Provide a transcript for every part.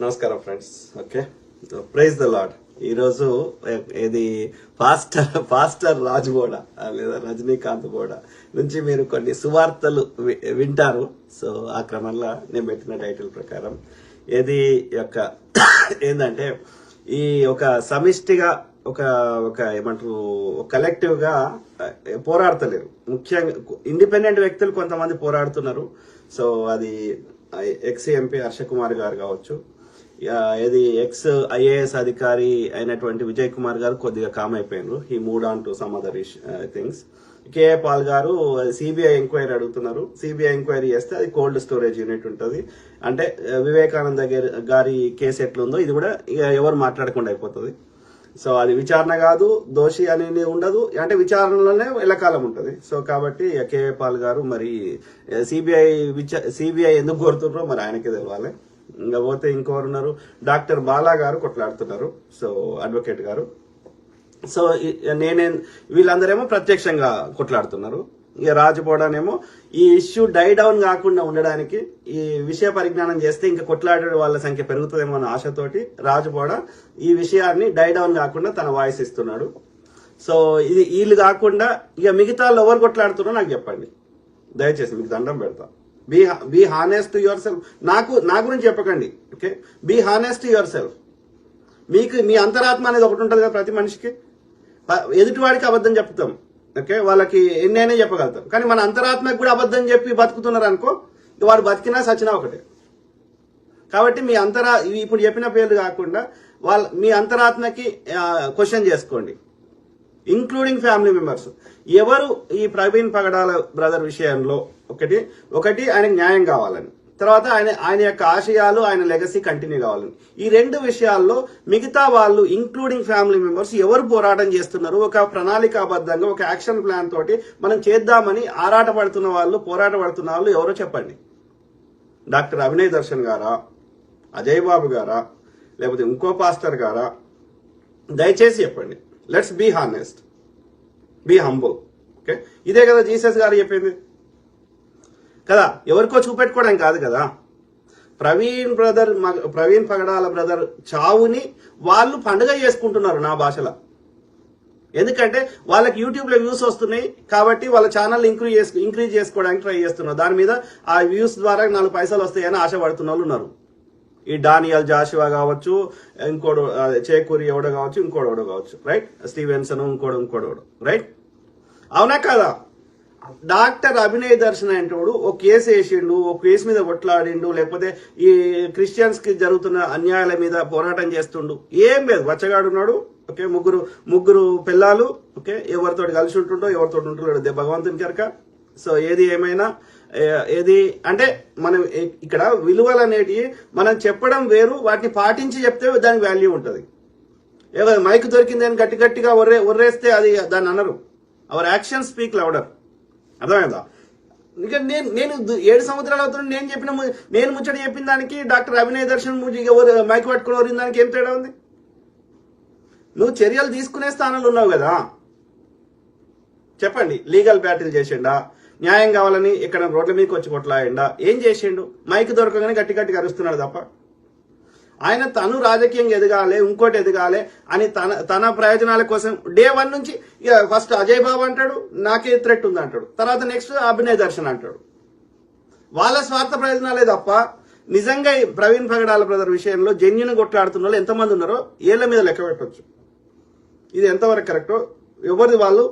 నమస్కారం friends. Okay? Praise the Lord ఈరోజు ఇది పాస్టర్ పాస్టర్ రాజు గోడ లేదా రజనీకాంత్ గోడ నుంచి మీరు కొన్ని సువార్తలు వి- వింటారు. సో ఆ క్రమంలో నేను పెట్టిన టైటిల్ ప్రకారం. ఏది యొక్క ఏంటంటే ఈ ఒక సమిష్టిగా ఒక ఒక ఏమంటారు కలెక్టివ్గా పోరాడతలేరు. ముఖ్యంగా ఇండిపెండెంట్ వ్యక్తులు కొంతమంది పోరాడుతున్నారు. సో అది ఎక్సీ ఎంపీ హర్ష కుమార్ గారు కావచ్చు ఏది ఎక్స్ ఐఏఎస్ అధికారి అయినటువంటి విజయ్ కుమార్ గారు కొద్దిగా కామ్ అయిపోయినారు. ఈ mood on to some other things KA Paul గారు సిబిఐ ఎంక్వైరీ అడుగుతున్నారు. సిబిఐ ఎంక్వైరీ చేస్తే అది కోల్డ్ స్టోరేజ్ యూనిట్ ఉంటుంది. అంటే వివేకానంద గారి- గారి కేసు ఎట్లుందో ఇది కూడా ఇక ఎవరు మాట్లాడకుండా అయిపోతుంది. సో అది విచారణ కాదు దోషి అనేది ఉండదు. అంటే విచారణలోనే ఎల్లకాలం ఉంటుంది. సో కాబట్టి కేఏ పాల్ గారు మరి సిబిఐ సిబిఐ ఎందుకు కోరుతున్నారో మరి ఆయనకే తెలవాలి. ఇంకా పోతే ఇంకోరు ఉన్నారు? డాక్టర్ బాలా గారు కొట్లాడుతున్నారు. సో అడ్వకేట్ గారు. సో నేనే వీళ్ళందరేమో ప్రత్యక్షంగా కొట్లాడుతున్నారు. ఇక రాజుపోవడానేమో ఈ ఇష్యూ డై డౌన్ కాకుండా ఉండడానికి ఈ విషయ పరిజ్ఞానం చేస్తే ఇంకా కొట్లాడే వాళ్ళ సంఖ్య పెరుగుతుందేమో అన్న ఆశతోటి రాజుపోడ ఈ విషయాన్ని డై డౌన్ కాకుండా తన వాయిస్ ఇస్తున్నాడు. సో ఇది వీళ్ళు కాకుండా ఇక మిగతా వాళ్ళు ఎవరు కొట్లాడుతున్నారో నాకు చెప్పండి. దయచేసి మీకు దండం పెడతా. Be be honest to yourself నాకు నా గురించి చెప్పకండి okay be honest to yourself మీకు మీ అంతరాత్మ అనేది ఒకటి ఉంటుంది కదా ప్రతి మనిషికి? ఎదుటివాడికి అబద్ధం చెప్తాం ఓకే వాళ్ళకి ఎన్నైనా చెప్పగలుగుతాం. కానీ మన అంతరాత్మకి కూడా అబద్ధం చెప్పి బతుకుతున్నారు అనుకో వాడు బతికినా సచినా ఒకటే. కాబట్టి మీ అంతరా ఇప్పుడు చెప్పిన పేర్లు కాకుండా వాళ్ళ మీ అంతరాత్మకి క్వశ్చన్ చేసుకోండి. Including family members. ఎవరు ఈ ప్రవీణ్ పగడాల బ్రదర్ విషయంలో ఒకటి ఒకటి ఆయనకు న్యాయం కావాలని తర్వాత ఆయన ఆయన యొక్క ఆశయాలు ఆయన లెగసీ కంటిన్యూ కావాలని. ఈ రెండు విషయాల్లో మిగతా వాళ్ళు ఇంక్లూడింగ్ ఫ్యామిలీ మెంబర్స్ ఎవరు పోరాటం చేస్తున్నారు ఒక ప్రణాళికాబద్ధంగా ఒక యాక్షన్ ప్లాన్ తోటి మనం చేద్దామని ఆరాట పడుతున్న వాళ్ళు పోరాట పడుతున్న వాళ్ళు ఎవరో చెప్పండి. డాక్టర్ అభినయ్ దర్శన్ గారా అజయ్ బాబు గారా లేకపోతే ఇంకో పాస్టర్ గారా దయచేసి చెప్పండి. Let's be honest be humble okay ఇదే కదా జీసస్ గారు చెప్పింది. కదా ఎవరికో చూపెట్టుకోవడం కాదు కదా. ప్రవీణ్ బ్రదర్ ప్రవీణ్ పగడాల బ్రదర్ చావుని వాళ్ళు పండుగ చేసుకుంటున్నారు నా భాషలో. ఎందుకంటే వాళ్ళకి యూట్యూబ్లో వ్యూస్ వస్తున్నాయి కాబట్టి వాళ్ళ ఛానల్ ఇంక్రీజ్ చేసు ఇంక్రీజ్ చేసుకోవడానికి ట్రై చేస్తున్నారు. దాని మీద ఆ వ్యూస్ ద్వారా నాలుగు పైసలు వస్తాయని ఆశపడుతున్న వాళ్ళు ఉన్నారు. ఈ డానియల్ జాషువా కావచ్చు ఇంకోడు చేకూరి ఎవడో కావచ్చు ఇంకోడు ఎవడో కావచ్చు రైట్ స్టీవెన్సన్ ఇంకోడు ఇంకోడు ఎవడో రైట్ అవునా కదా? డాక్టర్ అభినయ్ దర్శన్ అంటోడు ఒక కేసు వేసిండు ఒక కేసు మీద కొట్లాడిండు లేకపోతే ఈ క్రిస్టియన్స్కి జరుగుతున్న అన్యాయాల మీద పోరాటం చేస్తుండు. ఏం లేదు వచ్చగాడు ఉన్నాడు ఓకే? ముగ్గురు ముగ్గురు పిల్లలు ఓకే? ఎవరితో కలిసి ఉంటుండో ఎవరితో ఉంటుండో దే భగవంతుని కనుక సో ఏది ఏమైనా ఏది అంటే మనం ఇక్కడ విలువలు అనేటివి మనం చెప్పడం వేరు వాటిని పాటించి చెప్తే దానికి వాల్యూ ఉంటుంది. ఏదో మైక్ దొరికింది అని గట్టి గట్టిగా ఒర్రే ఒర్రేస్తే అది దాన్ని అనరు. అవర్ యాక్షన్ స్పీక్ లౌడర్ అర్థమైందా? ఇంకా నేను నేను ఏడు సంవత్సరాలు అవుతుంది నేను చెప్పిన నేను ముచ్చట చెప్పిన దానికి డాక్టర్ అభినయ్ దర్శన్ ఎవరు మైక్ పట్టుకుని వరిన దానికి ఏం తేడా ఉంది? నువ్వు చర్యలు తీసుకునే స్థానంలో ఉన్నావు కదా? చెప్పండి లీగల్ బ్యాటిల్ చేసిండా? న్యాయం కావాలని ఇక్కడ రోడ్ల మీదకి వచ్చి కొట్లాయండా ఏం చేసిండు? మైక్ దొరకగానే గట్టి గట్టిగా అరుస్తున్నాడు తప్ప. ఆయన తను రాజకీయంగా ఎదగాలి ఇంకోటి ఎదగాలి అని తన తన ప్రయోజనాల కోసం డే వన్ నుంచి ఇక ఫస్ట్ అజయ్ బాబు అంటాడు నాకే థ్రెట్ ఉంది అంటాడు. తర్వాత నెక్స్ట్ అభినయ్ దర్శన్ అంటాడు. వాళ్ళ స్వార్థ ప్రయోజనాలే తప్ప నిజంగా ఈ ప్రవీణ్ పగడాల బ్రదర్ విషయంలో జెన్యున్ కొట్లాడుతున్న వాళ్ళు ఎంతమంది ఉన్నారో ఏళ్ళ మీద లెక్క పెట్టవచ్చు ఇది ఎంతవరకు కరెక్టో ఎవరిది వాళ్ళు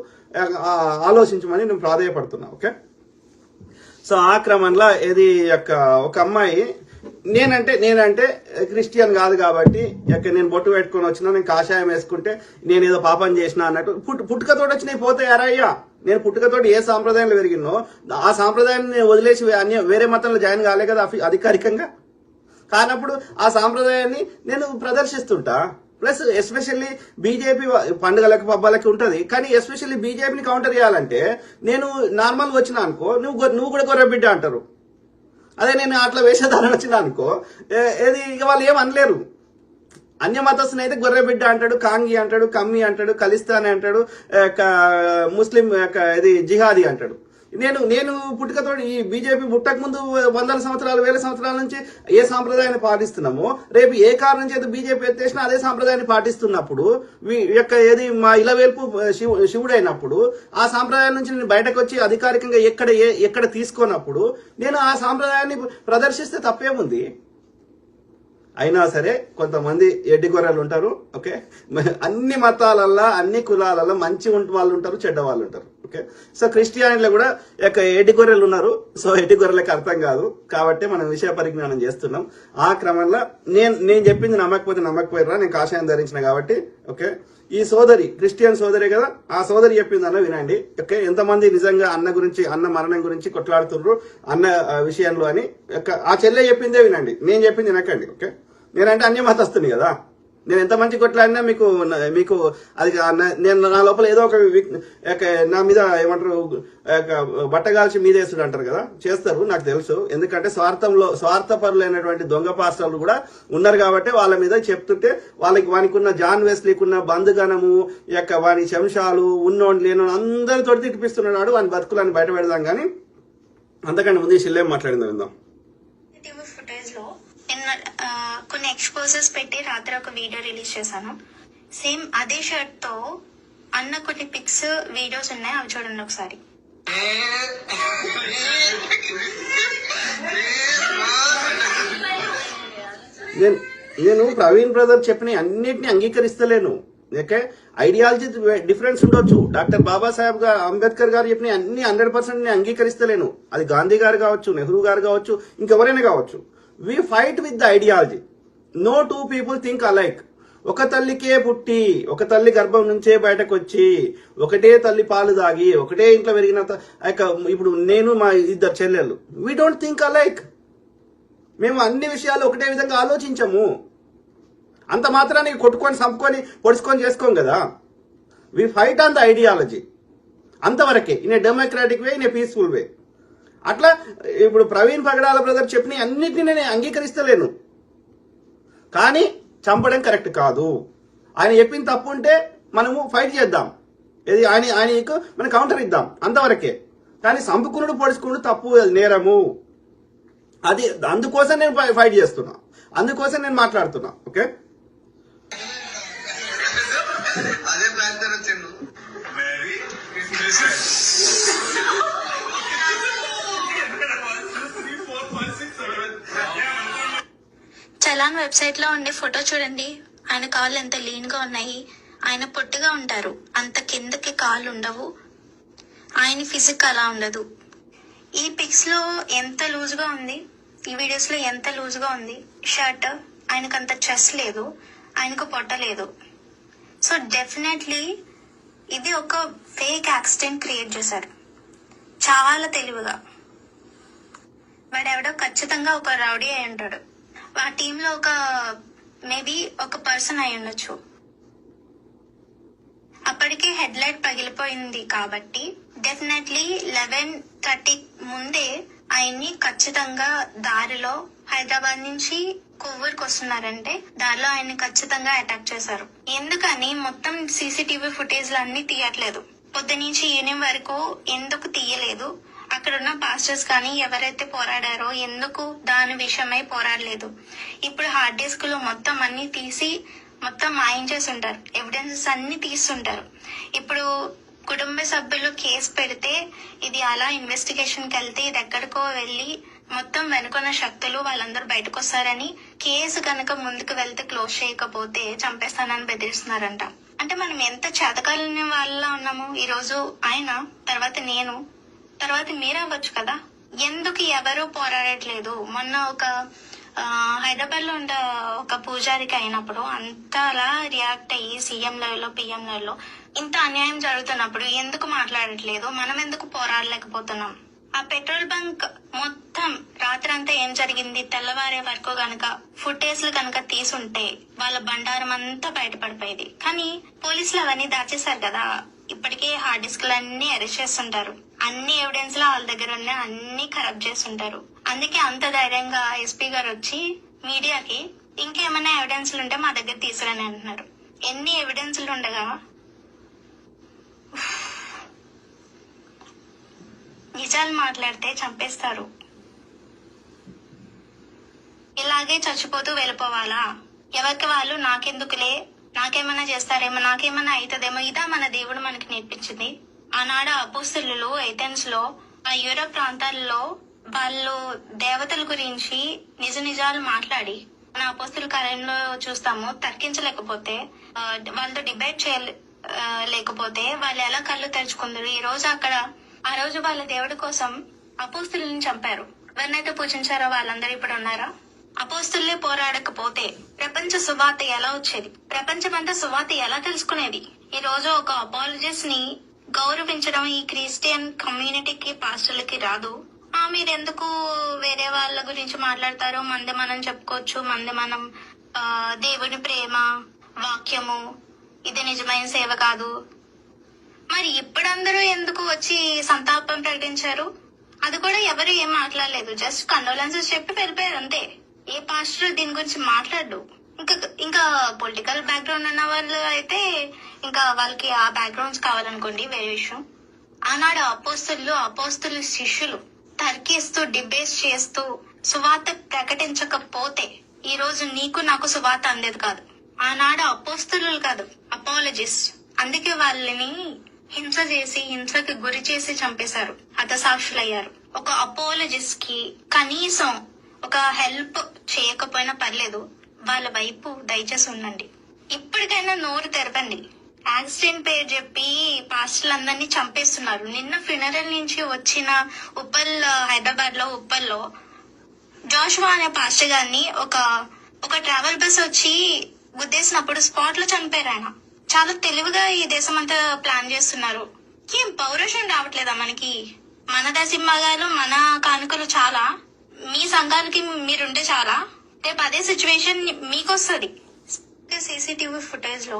ఆలోచించమని నేను ప్రాధాయపడుతున్నా ఓకే? సో ఆ క్రమంలో ఇది యొక్క ఒక అమ్మాయి నేనంటే నేనంటే క్రిస్టియన్ కాదు కాబట్టి యొక్క నేను బొట్టు పెట్టుకొని వచ్చినా నేను కాషాయం వేసుకుంటే నేను ఏదో పాపం చేసిన అన్నట్టు పుట్టు పుట్టుకతోటి వచ్చినాయి పోతే అరయ్యా నేను పుట్టుకతోటి ఏ సాంప్రదాయంలో పెరిగినో ఆ సాంప్రదాయాన్ని నేను వదిలేసి వే- వేరే మతంలో జాయిన్ కాలే కదా అధికారికంగా? కానప్పుడు ఆ సాంప్రదాయాన్ని నేను ప్రదర్శిస్తుంటా. ప్లస్ ఎస్పెషల్లీ బీజేపీ పండుగలకు పబ్బాలకి ఉంటది. కానీ ఎస్పెషల్లీ బీజేపీని కౌంటర్ చేయాలంటే నేను నార్మల్ వచ్చిన అనుకో నువ్వు నువ్వు కూడా గొర్రెబిడ్డ అంటారు. అదే నేను అట్లా వేషధారణ వచ్చిన అనుకో ఏది ఇక వాళ్ళు ఏం అనలేరు. అన్యమతస్థుని అయితే గొర్రె బిడ్డ అంటాడు కాంగి అంటాడు కమ్మి అంటాడు కలిస్తాన్ అంటాడు ముస్లిం ఇది జిహాదీ అంటాడు. నేను నేను పుట్టుకతో ఈ బీజేపీ పుట్టక ముందు వందల సంవత్సరాలు వేల సంవత్సరాల నుంచి ఏ సాంప్రదాయాన్ని పాటిస్తున్నామో రేపు ఏ కారణం చేత బీజేపీ ఎత్తేసినా అదే సాంప్రదాయాన్ని పాటిస్తున్నప్పుడు యొక్క ఏది మా ఇలవేల్పు శివు శివుడైనప్పుడు ఆ సాంప్రదాయం నుంచి నేను బయటకు వచ్చి అధికారికంగా ఎక్కడ ఏ- ఎక్కడ తీసుకోనప్పుడు నేను ఆ సాంప్రదాయాన్ని ప్రదర్శిస్తే తప్పేముంది? అయినా సరే కొంతమంది ఎడ్డి ఉంటారు ఓకే? అన్ని మతాలల్లో అన్ని కులాలలో మంచి వాళ్ళు ఉంటారు చెడ్డ వాళ్ళు ఉంటారు. ఓకే? సో క్రిస్టియానిటీలో కూడా యొక్క ఎడ్డి గొర్రెలు ఉన్నారు. సో ఎడ్డి గొర్రెలకు అర్థం కాదు. కాబట్టి మనం విషయ పరిజ్ఞానం చేస్తున్నాం. ఆ క్రమంలో నేను నేను చెప్పింది నమ్మకపోతే నమ్మకపోయిరా నేను కాషాయం ధరించిన కాబట్టి ఓకే? ఈ సోదరి క్రిస్టియన్ సోదరి కదా ఆ సోదరి చెప్పింది అన్న వినండి ఓకే? ఎంతమంది నిజంగా అన్న గురించి అన్న మరణం గురించి కొట్లాడుతుండ్రు అన్న విషయంలో అని యొక్క- ఆ చెల్లె చెప్పిందే వినండి. నేను చెప్పింది వినకండి ఓకే? నేనంటే అన్ని మతస్తుంది కదా. నేను ఎంత మంచి కొట్లాడినా మీకు మీకు అది నేను నా లోపల ఏదో ఒక నా మీద ఏమంటారు ఒక బట్టగాల్చి మీదేసుడు అంటారు కదా? చేస్తారు నాకు తెలుసు. ఎందుకంటే స్వార్థంలో స్వార్థపరులైనటువంటి దొంగ పాస్టర్లు కూడా ఉన్నారు కాబట్టి వాళ్ళ మీద చెప్తుంటే వాళ్ళకి వానికి ఉన్న జాన్ వెస్లీకి ఉన్న బంధుగణము యొక్క వాని శంశాలు ఉన్నోళ్ళు లేనోళ్ళు అందరితో తిప్పిస్తున్నాడు వాని బతుకులని బయట పెడదాం కానీ అంతకంటే ముందు ఈ షిల్లేం విందాం టీవీ ఫుటేజ్లో నిన్న ఆ, కొన్ని ఎక్స్పోజెస్ పెట్టి రాత్రి ఒక వీడియో రిలీజ్ చేశాను. సేమ్ అదే షర్ట్తో అన్న కొన్ని పిక్స్ వీడియోస్ ఉన్నాయి. అవి చూడండి ఒకసారి. నేను నేను ప్రవీణ్ బ్రదర్ చెప్పిన అన్నిటిని అంగీకరిస్తలేను. ఓకే? ఐడియాలజీ డిఫరెన్స్ ఉండొచ్చు. డాక్టర్ బాబాసాహెబ్ గారు అంబేద్కర్ గారు చెప్పిన అన్ని హండ్రెడ్ పర్సెంట్ నేను అంగీకరిస్తలేను. అది గాంధీ గారు కావచ్చు నెహ్రూ గారు కావచ్చు ఇంకెవరైనా కావచ్చు. We fight with the ideology no two people think alike ఒక తల్లికే పుట్టి ఒక తల్లి గర్భం నుంచే బయటకు వచ్చి ఒకటే తల్లి పాలు తాగి ఒకటే ఇంట్లో పెరిగిన ఇప్పుడు నేను మా ఇద్దరు చెల్లెళ్ళు. వీ డోంట్ థింక్ అలైక్ మేము అన్ని విషయాలు ఒకటే విధంగా ఆలోచించము. అంత మాత్రానికి కొట్టుకొని చంపుకొని పొడుచుకొని చేసుకోం కదా. We fight on the ideology అంతవరకే. In a democratic way in a peaceful way అట్లా ఇప్పుడు ప్రవీణ్ పగడాల బ్రదర్ చెప్పిన అన్నిటిని నేను అంగీకరిస్తలేను. కానీ చంపడం కరెక్ట్ కాదు. ఆయన చెప్పిన తప్పు ఉంటే మనము ఫైట్ చేద్దాం. ఇది ఆయన ఆయనకు మనం కౌంటర్ ఇద్దాం అంతవరకే. కానీ సంపుకునుడు పొడుచుకునుడు తప్పు అది నేరము. అది అందుకోసం నేను ఫై- ఫైట్ చేస్తున్నా. అందుకోసం నేను మాట్లాడుతున్నా ఓకే? అదే చలాన్ వెబ్సైట్లో ఉండే ఫోటో చూడండి. ఆయన కాళ్ళు ఎంత లీన్గా ఉన్నాయి. ఆయన పొట్టిగా ఉంటారు. అంత కిందకి కాళ్ళు ఉండవు. ఆయన ఫిజిక్ అలా ఉండదు. ఈ పిక్స్లో ఎంత లూజ్గా ఉంది? ఈ వీడియోస్లో ఎంత లూజ్గా ఉంది? షర్ట్? ఆయనకు అంత చెస్ లేదు. ఆయనకు పొట్ట లేదు. సో డెఫినెట్లీ ఇది ఒక ఫేక్ యాక్సిడెంట్ క్రియేట్ చేశారు. చాలా తెలివిగా. వాడెవడో ఖచ్చితంగా ఒక రౌడీ అయి ఉంటాడు. ఆ టీంలో ఒక మేబీ ఒక పర్సన్ అయి ఉండొచ్చు. అప్పటికే హెడ్ లైట్ పగిలిపోయింది కాబట్టి డెఫినెట్లీ లెవెన్ థర్టీ ముందే ఆయన్ని ఖచ్చితంగా దారిలో హైదరాబాద్ నుంచి కొవ్వూరుకి వస్తున్నారంటే దారిలో ఆయన్ని ఖచ్చితంగా అటాక్ చేశారు. ఎందుకని మొత్తం సీసీటీవీ ఫుటేజ్లు అన్ని తీయట్లేదు. పొద్దు నుంచి ఈవినింగ్ వరకు ఎందుకు తీయలేదు? అక్కడ ఉన్న పాస్టర్స్ కానీ ఎవరైతే పోరాడారో ఎందుకు దాని విషయమై పోరాడలేదు? ఇప్పుడు హార్డ్ డిస్క్లో మొత్తం అన్ని తీసి మొత్తం మాయించేసి ఉంటారు. ఎవిడెన్సెస్ అన్ని తీస్తుంటారు. ఇప్పుడు కుటుంబ సభ్యులు కేసు పెడితే ఇది అలా ఇన్వెస్టిగేషన్కి వెళ్తే ఇది ఎక్కడికో వెళ్ళి మొత్తం వెనుకున్న శక్తులు వాళ్ళందరూ బయటకు వస్తారని కేసు కనుక ముందుకు వెళ్తే క్లోజ్ చేయకపోతే చంపేస్తానని బెదిరిస్తున్నారంట. అంటే మనం ఎంత చేతకాలని వాళ్ళ ఉన్నాము? ఈ రోజు ఆయన తర్వాత నేను తర్వాత మీరు అవ్వచ్చు కదా? ఎందుకు ఎవరు పోరాడట్లేదు? మొన్న ఒక హైదరాబాద్లో ఉండే ఒక పూజారికి అయినప్పుడు అంతలా రియాక్ట్ అయ్యి సీఎం లెవెల్లో పిఎం లెవెల్లో ఇంత అన్యాయం జరుగుతున్నప్పుడు ఎందుకు మాట్లాడట్లేదు? మనం ఎందుకు పోరాడలేకపోతున్నాం? ఆ పెట్రోల్ బంక్ మొత్తం రాత్రంతా ఏం జరిగింది? తెల్లవారే వరకు గనక ఫుటేజ్లు గనక తీసుంటే వాళ్ళ బండారం అంతా బయటపడిపోయేది. కానీ పోలీసులు అవన్నీ దాచేశారు కదా? ఇప్పటికే హార్డ్ డిస్క్లు అన్ని అరెస్ట్ చేస్తుంటారు. అన్ని ఎవిడెన్స్లో వాళ్ళ దగ్గర ఉన్న అన్ని ఖరాబ్ చేస్తుంటారు. అందుకే అంత ధైర్యంగా ఎస్పీ గారు వచ్చి మీడియాకి ఇంకేమైనా ఎవిడెన్స్లు ఉంటే మా దగ్గర తీసుకురని అంటున్నారు. ఎన్ని ఎవిడెన్స్లు ఉండగా నిజాలు మాట్లాడితే చంపేస్తారు. ఇలాగే చచ్చిపోతూ వెళ్ళిపోవాలా? ఎవరికి వాళ్ళు నాకెందుకులే? నాకేమన్నా చేస్తారేమో నాకేమన్నా అవుతుందేమో ఇదా మన దేవుడు మనకి నేర్పించింది. ఆనాడు అపోస్తులు ఏథెన్స్లో ఆ యూరోప్ ప్రాంతాల్లో వాళ్ళు దేవతల గురించి నిజ నిజాలు మాట్లాడి మన అపోస్తుల కార్యంలో చూస్తాము తర్కించలేకపోతే వాళ్ళతో డిబేట్ చేయలే లేకపోతే వాళ్ళు ఎలా కళ్ళు తెరుచుకుందరు. ఈ రోజు అక్కడ ఆ రోజు వాళ్ళ దేవుడి కోసం అపోస్తులను చంపారు. ఎవరినైతే పూజించారో వాళ్ళందరూ ఇప్పుడు ఉన్నారా? అపోస్తుల్లే పోరాడకపోతే ప్రపంచ సువార్త ఎలా వచ్చేది? ప్రపంచమంతా సువార్త ఎలా తెలుసుకునేది? ఈ రోజు ఒక అపాలజిస్ట్ని గౌరవించడం ఈ క్రిస్టియన్ కమ్యూనిటీకి పాస్టర్లకి రాదు. ఆ మీరెందుకు వేరే వాళ్ళ గురించి మాట్లాడతారు మంది మనం చెప్పుకోవచ్చు. మంది మనం దేవుని ప్రేమ వాక్యము ఇది నిజమైన సేవ కాదు. మరి ఇప్పుడందరూ ఎందుకు వచ్చి సంతాపం ప్రకటించారు? అది కూడా ఎవరు ఏం మాట్లాడలేదు. జస్ట్ కండోలెన్సెస్ చెప్పి వెళ్ళిపోయారు అంతే. ఏ పాస్టర్ దీని గురించి మాట్లాడు ఇంకా ఇంకా పొలిటికల్ బ్యాక్గ్రౌండ్ ఉన్న వాళ్ళు అయితే ఇంకా వాళ్ళకి ఆ బ్యాక్గ్రౌండ్స్ కావాలనుకోండి వేరే విషయం. ఆనాడు అపోస్తులు అపోస్తులు శిష్యులు తర్కిస్తూ డిబేస్ చేస్తూ సువార్త ప్రకటించకపోతే ఈ రోజు నీకు నాకు సువార్త అందేది కాదు. ఆనాడు అపోస్తులు కాదు అపాలజిస్ట్. అందుకే వాళ్ళని హింస చేసి హింసకి గురి చేసి చంపేశారు హతసాక్షులయ్యారు. ఒక అపోలజిస్ట్కి కనీసం ఒక హెల్ప్ చేయకపోయినా పర్లేదు వాళ్ళ వైపు దయచేసి ఉండండి. ఇప్పటికైనా నోరు తెరవండి. యాక్సిడెంట్ పేరు చెప్పి పాస్టర్లందరినీ చంపేస్తున్నారు. నిన్న ఫినరల్ నుంచి వచ్చిన ఉప్పల్ హైదరాబాద్లో ఉప్పల్లో జోషువా అనే పాస్టర్ గారిని ఒక ఒక ట్రావెల్ బస్ వచ్చి గుద్దేసినప్పుడు స్పాట్లో చనిపోయారు ఆయన. చాలా తెలివిగా ఈ దేశం అంతా ప్లాన్ చేస్తున్నారు. ఏం పౌరుషం రావట్లేదా మనకి? మన దశింభాగాలు మన కానుకలు చాలా. మీ సంఘాలకి మీరుంటే చాలా. రేపు అదే సిచ్యువేషన్ మీకు వస్తుంది సీసీటీవీ ఫుటేజ్లో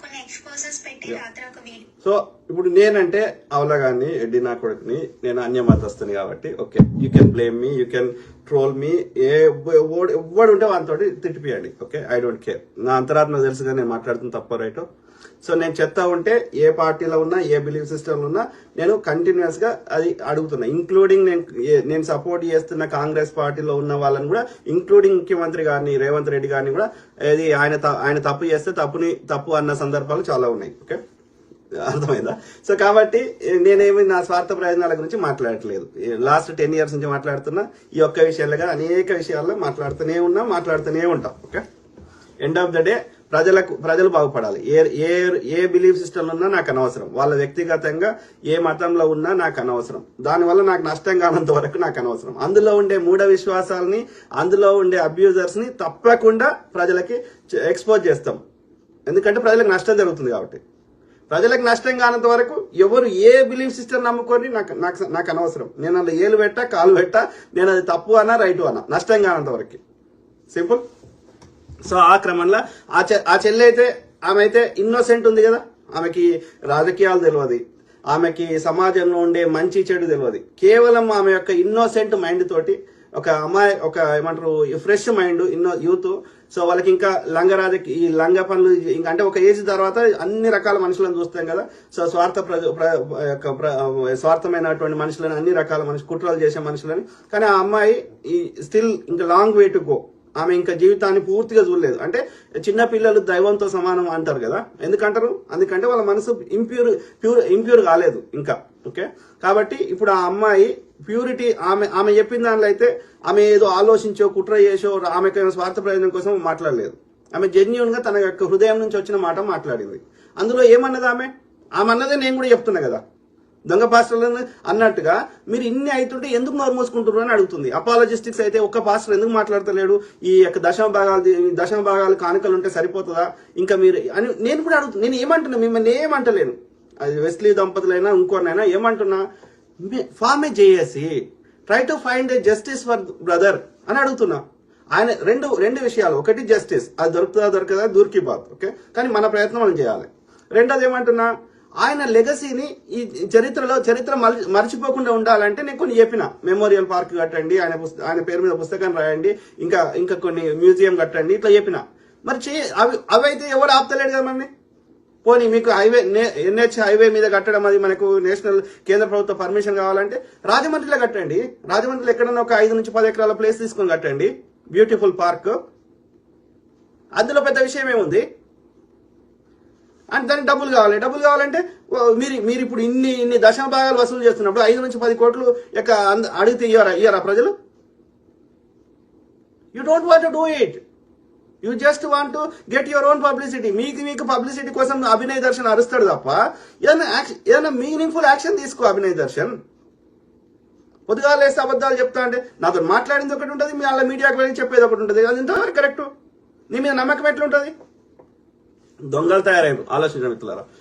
కొన్ని ఎక్స్పోజెస్ పెట్టి రాత్రి ఒక వీడియో. సో ఇప్పుడు నేనంటే అవలగాన్ని ఎడ్డి నా కొడుకుని నేను అన్యమతస్తుని కాబట్టి okay. You can blame me you can troll me ఏ ఎవ్వడు ఎవ్వడు ఉంటే వాళ్ళతో తిట్టిపియండి ఓకే? ఐ డోంట్ కేర్ నా అంతరాత్మ తెలుసుగా నేను మాట్లాడుతున్న తప్ప రైట్? సో నేను చెప్తా ఉంటే ఏ పార్టీలో ఉన్నా ఏ బిలీఫ్ సిస్టమ్ ఉన్నా నేను కంటిన్యూస్గా అది అడుగుతున్నా. ఇంక్లూడింగ్ నేను నేను సపోర్ట్ చేస్తున్న కాంగ్రెస్ పార్టీలో ఉన్న వాళ్ళని కూడా ఇంక్లూడింగ్ ముఖ్యమంత్రి గారిని రేవంత్ రెడ్డి గారిని కూడా ఏది ఆయన త- ఆయన తప్పు చేస్తే తప్పుని తప్పు అన్న సందర్భాలు చాలా ఉన్నాయి. ఓకే అర్థమైందా? సో కాబట్టి నేనేమి నా స్వార్థ ప్రయోజనాల గురించి మాట్లాడట్లేదు. లాస్ట్ టెన్ ఇయర్స్ నుంచి మాట్లాడుతున్నా ఈ ఒక్క విషయాలుగా అనేక విషయాల్లో మాట్లాడుతూనే ఉన్నా మాట్లాడుతూనే ఉంటాం. Okay end of the day ప్రజలకు ప్రజలు బాగుపడాలి. ఏ ఏ ఏ బిలీఫ్ సిస్టమ్ ఉన్నా నాకు అనవసరం. వాళ్ళ వ్యక్తిగతంగా ఏ మతంలో ఉన్నా నాకు అనవసరం. దానివల్ల నాకు నష్టం కానంత వరకు నాకు అనవసరం. అందులో ఉండే మూఢ విశ్వాసాలని అందులో ఉండే అబ్యూజర్స్ని తప్పకుండా ప్రజలకి ఎక్స్పోజ్ చేస్తాం. ఎందుకంటే ప్రజలకు నష్టం జరుగుతుంది కాబట్టి. ప్రజలకు నష్టం కానంత వరకు ఎవరు ఏ బిలీఫ్ సిస్టమ్ నమ్ముకొని నాకు నాకు నాకు అనవసరం. నేను అలా ఏలు పెట్టా కాలు పెట్టా నేను అది తప్పు అన్నా రైట్ అన్నా. నష్టం కానంత వరకు. సింపుల్? సో ఆ క్రమంలో ఆ చె ఆ చెల్లి అయితే ఆమె అయితే ఇన్నోసెంట్ ఉంది కదా? ఆమెకి రాజకీయాలు తెలియదు ఆమెకి సమాజంలో ఉండే మంచి చెడు తెలియదు కేవలం ఆమె యొక్క ఇన్నోసెంట్ మైండ్ తోటి ఒక అమ్మాయి ఒక ఏమంటారు ఫ్రెష్ మైండ్ ఇన్నో యూత్ సో వాళ్ళకి ఇంకా లంగరాజ రాజకీయ ఈ లంగ పనులు ఇంకా అంటే ఒక ఏజ్ తర్వాత అన్ని రకాల మనుషులను చూస్తాం కదా? సో స్వార్థ ప్ర- యొక్క స్వార్థమైనటువంటి మనుషులను అన్ని రకాల మనుషులు కుట్రలు చేసే మనుషులని. కానీ ఆ అమ్మాయి ఈ స్టిల్ ఇంకా లాంగ్ వే టు గో ఆమె ఇంకా జీవితాన్ని పూర్తిగా చూడలేదు. అంటే చిన్న పిల్లలు దైవంతో సమానం అంటారు కదా? ఎందుకంటారు? అందుకంటే వాళ్ళ మనసు ఇంప్యూర్ ప్యూర్ ఇంప్యూర్ కాలేదు ఇంకా. ఓకే? కాబట్టి ఇప్పుడు ఆ అమ్మాయి ప్యూరిటీ ఆమె ఆమె చెప్పిన దానిలో అయితే ఆమె ఏదో ఆలోచించో కుట్ర చేసో ఆమెకు స్వార్థ ప్రయోజనం కోసం మాట్లాడలేదు. ఆమె జెన్యున్గా తన యొక్క హృదయం నుంచి వచ్చిన మాట మాట్లాడింది. అందులో ఏమన్నది ఆమె? ఆమె అన్నదే నేను కూడా చెప్తున్నా కదా. దొంగ పాస్టర్లను అన్నట్టుగా మీరు ఇన్ని అవుతుంటే ఎందుకు నోరు మూసుకుంటున్నారు అని అడుగుతుంది. అపాలజిస్టిక్స్ అయితే ఒక్క పాస్టర్ ఎందుకు మాట్లాడతలేడు? ఈ యొక్క దశమ భాగాలు దశమ భాగాలు కానుకలు ఉంటే సరిపోతుందా? ఇంకా మీరు అని నేను కూడా అడుగుతున్నా నేను ఏమంటున్నా మిమ్మల్ని ఏమంటలేను. అది వెస్లీ దంపతులైనా ఇంకోనైనా ఏమంటున్నా? ఫార్మే చేసి try to find a justice for brother అని అడుగుతున్నా. ఆయన రెండు రెండు విషయాలు. ఒకటి జస్టిస్ అది దొరుకుతుందా దొరకదా? దూర్కి బాత్. ఓకే? కానీ మన ప్రయత్నం మనం చేయాలి. రెండోది ఏమంటున్నా? ఆయన లెగసీని ఈ చరిత్రలో చరిత్ర మల- మర్చిపోకుండా ఉండాలంటే నేను కొన్ని చెప్పిన. మెమోరియల్ పార్క్ కట్టండి ఆయన ఆయన పేరు మీద పుస్తకం రాయండి ఇంకా ఇంకా కొన్ని మ్యూజియం కట్టండి ఇట్లా చెప్పిన. మరి చే అవి అవైతే ఎవరు ఆపుతలేడు కదా మనని పోనీ మీకు హైవే ఎన్హెచ్ హైవే మీద కట్టడం అది మనకు నేషనల్ కేంద్ర ప్రభుత్వ పర్మిషన్ కావాలంటే రాజమండ్రిలో కట్టండి. రాజమండ్రిలో ఎక్కడన్నా ఒక ఐదు నుంచి పది ఎకరాల ప్లేస్ తీసుకొని కట్టండి. బ్యూటిఫుల్ పార్క్ అందులో పెద్ద విషయం ఏముంది? అంటే దానికి డబ్బులు కావాలి. డబ్బులు కావాలంటే ఓ, మీరు మీరు ఇప్పుడు ఇన్ని ఇన్ని దశమ భాగాలు వసూలు చేస్తున్నప్పుడు ఐదు నుంచి పది కోట్లు యొక్క అడిగితే ఇయ్యారా ఇయ్యారా ప్రజలు? You don't want do it you just want to get your own publicity మీకు మీకు పబ్లిసిటీ కోసం అభినయ దర్శన్ అరుస్తాడు తప్ప ఏదైనా యాక్షన్ ఏదైనా మీనింగ్ఫుల్ యాక్షన్ తీసుకో అభినయ్ దర్శన్. పొద్దుగాలు వేస్తే అబద్ధాలు చెప్తా అంటే నాతో మాట్లాడింది ఒకటి ఉంటుంది మీ వాళ్ళ మీడియాకి వెళ్ళి చెప్పేది ఒకటి ఉంటుంది. అది ఇంతవరకు కరెక్ట్ నీ మీద నమ్మకం ఎట్లుంటుంది? దొంగలు తయారయ్యారు ఆలోచించడం మిత్రులారా.